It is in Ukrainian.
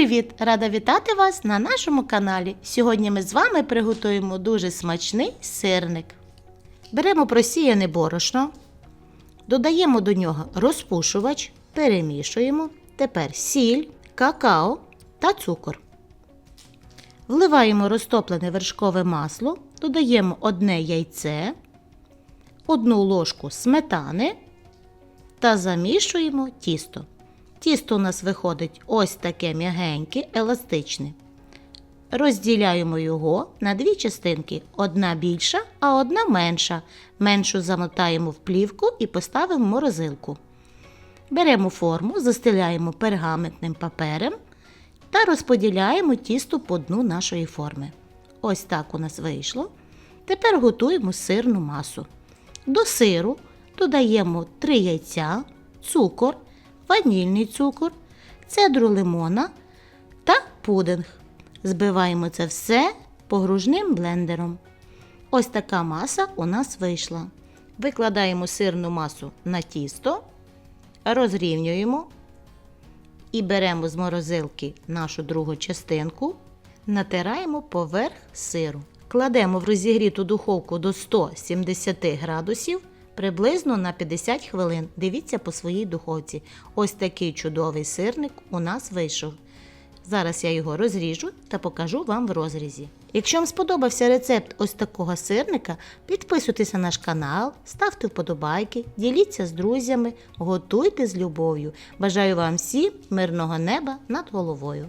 привіт! Рада вітати вас на нашому каналі. Сьогодні ми з вами приготуємо дуже смачний сирник. Беремо просіяне борошно, додаємо до нього розпушувач, перемішуємо. Тепер сіль, какао та цукор. Вливаємо розтоплене вершкове масло, додаємо одне яйце, одну ложку сметани та замішуємо тісто. Тісто у нас виходить ось таке м'ягеньке, еластичне. Розділяємо його на дві частинки: одна більша, а одна менша. Меншу замотаємо в плівку і поставимо в морозилку. Беремо форму, застеляємо пергаментним папером та розподіляємо тісто по дну нашої форми. Ось так у нас вийшло. Тепер готуємо сирну масу. До сиру додаємо 3 яйця, цукор, ванільний цукор, цедру лимона та пудинг. Збиваємо це все погружним блендером. Ось така маса у нас вийшла. Викладаємо сирну масу на тісто, розрівнюємо і беремо з морозилки нашу другу частинку, натираємо поверх сиру. Кладемо в розігріту духовку до 170 градусів приблизно на 50 хвилин. Дивіться по своїй духовці. Ось такий чудовий сирник у нас вийшов. Зараз я його розріжу та покажу вам в розрізі. Якщо вам сподобався рецепт ось такого сирника, підписуйтесь на наш канал, ставте вподобайки, діліться з друзями, готуйте з любов'ю. Бажаю вам всім мирного неба над головою.